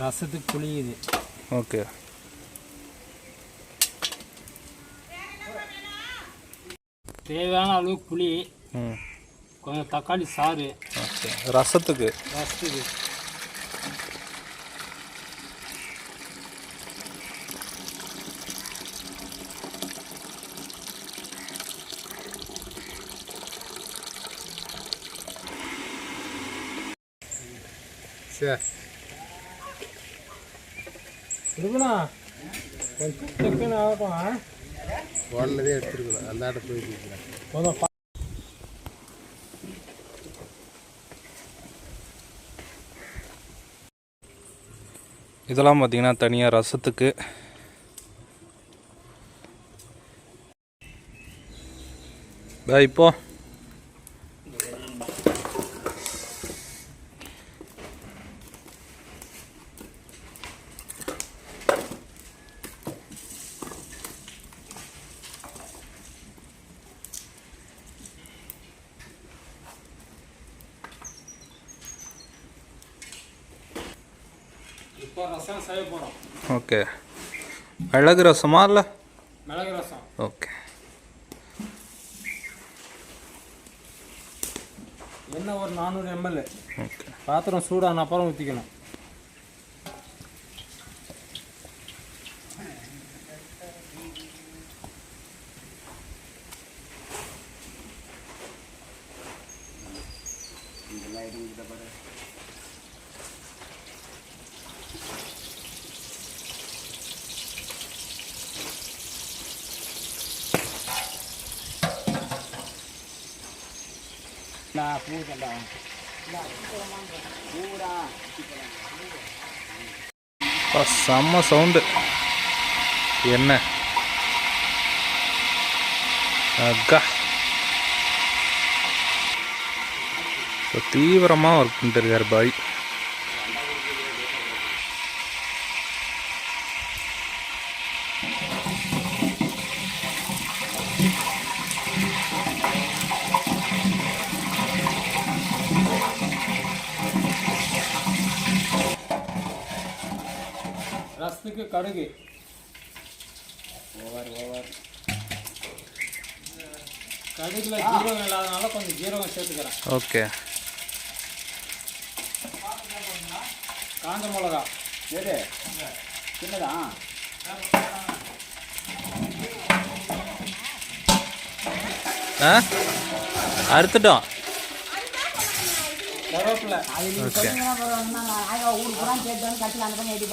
ரசத்துக்கு புளி இது ஓகே. தேவையான அளவுக்கு புளி கொஞ்சம் தக்காளி சாறு. ஓகே. ரசத்துக்கு? ரசத்துக்கு. சரி இருக்குண்ணா கொஞ்சம் டக்குன்னு ஆகட்டும் ஆ? உடனே எடுத்துருக்கணும். அந்த ஆட்ட போய் கொடுக்குறேன் போதும் இதெல்லாம் பார்த்தீங்கன்னா தனியாக ரசத்துக்கு. பா இப்போ. இப்போ ரசம் செய்ய போகிறோம் ஓகே. மிளகு ரசமா இல்லை? மிளகு ரசம். ஓகே. எண்ணெய் ஒரு நானூறு எம்எல் ஓகே. பாத்திரம் சூடான அப்புறம் ஊற்றிக்கணும் அப்பா, செம்ம சவுண்டு என்ன அக்கா இப்போ தீவிரமாக ஒர்க் பண்ணிட்டு இருக்கார் பாய் ரசத்துக்கு கடுகு. ஓவர் ஓவர் கடுகுல ஜீரகம் இல்லாதனால கொஞ்சம் ஜீரகம் சேர்த்துக்கிறேன். ஓகே. காஞ்ச மிளகா. எது? சின்னதா? ஆ? அறுத்துட்டோம் கருவேப்பிலை ஓகே ஊருக்கு பூரா கேட்டு வந்து கட்டில அந்த பண்ணி எடி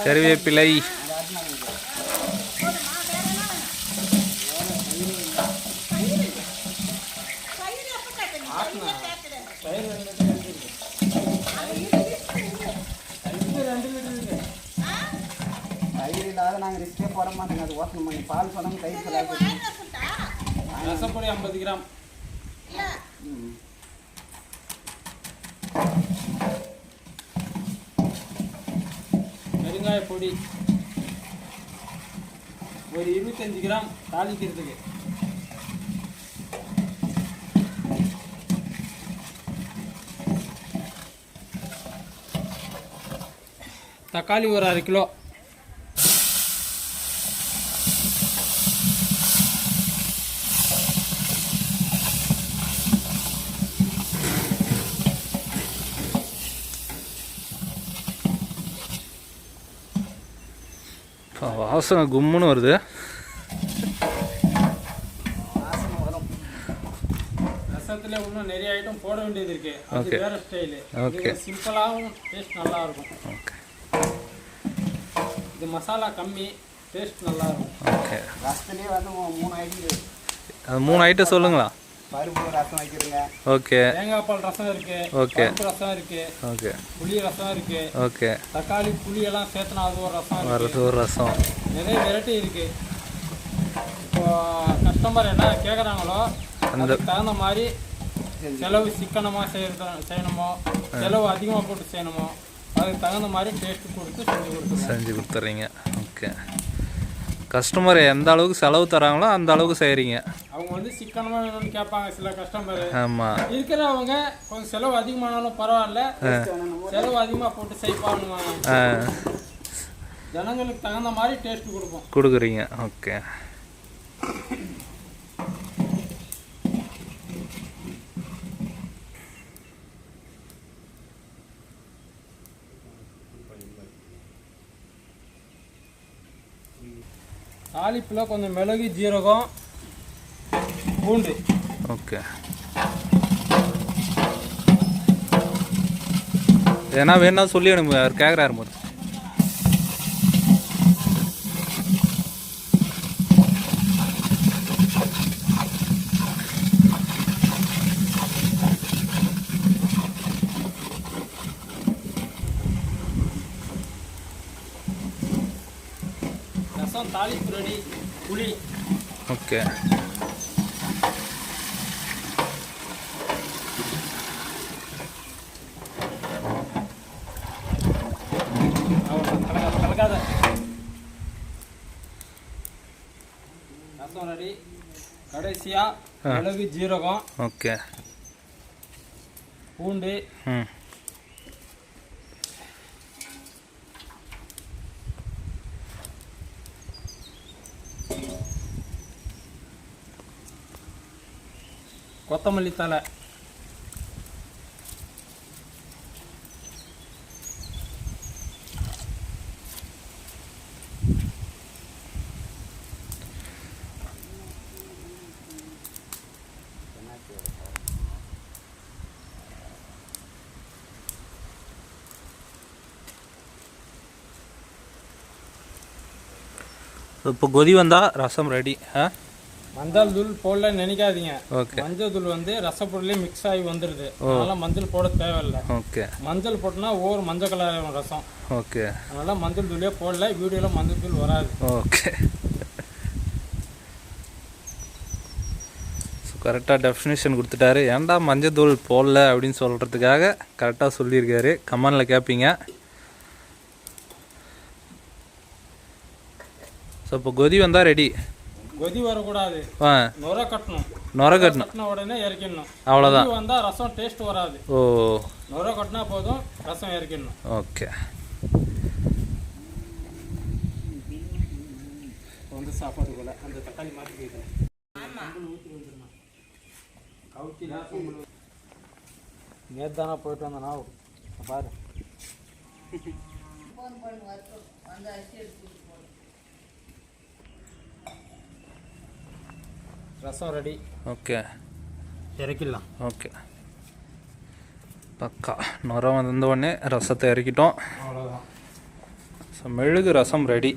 கருவேப்பிலை. தயிர் இல்லாத நாங்கள் ரிஸ்கே போட மாட்டோங்க அது ஓசனம் பண்ணி பால் சொன்னாங்க தயிர் ரசப்பொடி ஐம்பது கிராம். பெருங்காய பொடி. ஒரு இருபத்தஞ்சு கிராம் தாளிக்கிறதுக்கு. தக்காளி ஒரு அரை கிலோ. வாசனை கும்முன்னு வருது. ரசத்துல இன்னும் நிறைய ஐட்டம் போட வேண்டியது இருக்கு. வேற ஸ்டைலு சிம்பிளாகவும் டேஸ்ட் நல்லா இருக்கும் ஓகே இது மசாலா கம்மி டேஸ்ட் நல்லா இருக்கும் ஓகே ரசத்துலேயே வந்து மூணு ஐடி அது மூணு ஐட்டம் சொல்லுங்களா? பருப்பு ரசம் வைக்கிறதுங்க. ஓகே. தேங்காய் பால் ரசம் இருக்கு. பருப்பு ரசம் இருக்கு. ஓகே. புளி ரசம் இருக்கு. ஓகே. தக்காளி புளி எல்லாம் சேர்த்துனா அது ஒரு ரசம் வரது ஒரு ரசம். நிறைய வெரைட்டி இருக்கு. இப்போ கஸ்டமர் என்ன கேட்குறாங்களோ அதுக்கு தகுந்த மாதிரி செலவு சிக்கனமாக செய்யறது செய்யணுமோ செலவு அதிகமாக போட்டு செய்யணுமோ அதுக்கு தகுந்த மாதிரி டேஸ்ட் கொடுத்து செஞ்சு கொடுத்துருவோம் செஞ்சு கொடுத்துட்றீங்க ஓகே. கஸ்டமர் எந்த அளவுக்கு செலவு தராங்களோ அந்த அளவுக்கு செய்கிறீங்க அவங்க வந்து சிக்கனமாக வேணும்னு கேட்பாங்க சில கஸ்டமர் ஆமாம் இருக்கிறவங்க கொஞ்சம் செலவு அதிகமானாலும் பரவாயில்ல. செலவு அதிகமாக போட்டு செய்ப்பானுவாங்க ஆ. ஜனங்களுக்கு தகுந்த மாதிரி டேஸ்ட் கொடுப்போம். கொடுக்குறீங்க. ஓகே. தாளிப்பில் கொஞ்சம் மிளகு ஜீரகம் பூண்டு. ஓகே. ஏன்னா வேணா சொல்லி எனக்கு அவர் கேட்குறாரு முதல் ரசம் தாளிப்பு ரெடி புளி. ஓகே. ரசம் ரெடி. கடைசியாக மிளகு ஜீரகம். ஓகே. பூண்டு. ம். கொத்தமல்லி தலை இப்போ கொதி வந்தால் ரசம் ரெடி ஆ? மஞ்சள் தூள் போடல நினைக்காதீங்க. ஓகே. மஞ்சள் தூள் வந்து ரசப்பொருளே மிக்ஸ் ஆகி வந்துடுது அதனால மஞ்சள் போட தேவையில்லை. ஓகே. மஞ்சள் போட்டோம்னா ஒவ்வொரு மஞ்சள் கலர் ரசம். ஓகே. அதனால மஞ்சள் தூளே போடல வீடியோவில் மஞ்சள் தூள் வராது. ஓகே. கரெக்டாக டெஃபினேஷன் கொடுத்துட்டாரு. ஏன்டா மஞ்சள் தூள் போடல அப்படின்னு சொல்கிறதுக்காக கரெக்டாக சொல்லியிருக்காரு. கமெண்டில் கேட்பீங்க ஸோ இப்போ கொதி வந்தால் ரெடி கொதி வரக்கூடாது. நுர கட்டணும். நுர கட்டணும். கட்டின உடனே இறக்கிடணும். அவ்வளோதான். கொதி வந்தா ரசம் டேஸ்ட் வராது. ஓ. நுர கட்டினா போதும் ரசம் இறக்கிடணும். ஓகே. வந்து சாப்பாடு போல. அந்த தக்காளி மாற்றி கேட்குறேன் கவுச்சி நேற்று தானே போயிட்டு வந்தேன் பாரு. ரசம் ரெடி. ஓகே. இறக்கிடலாம். ஓகே. பக்கா நுர வந்த உடனே ரசத்தை இறக்கிட்டோம். அவ்வளோதான் ஸோ மெழுகு ரசம் ரெடி.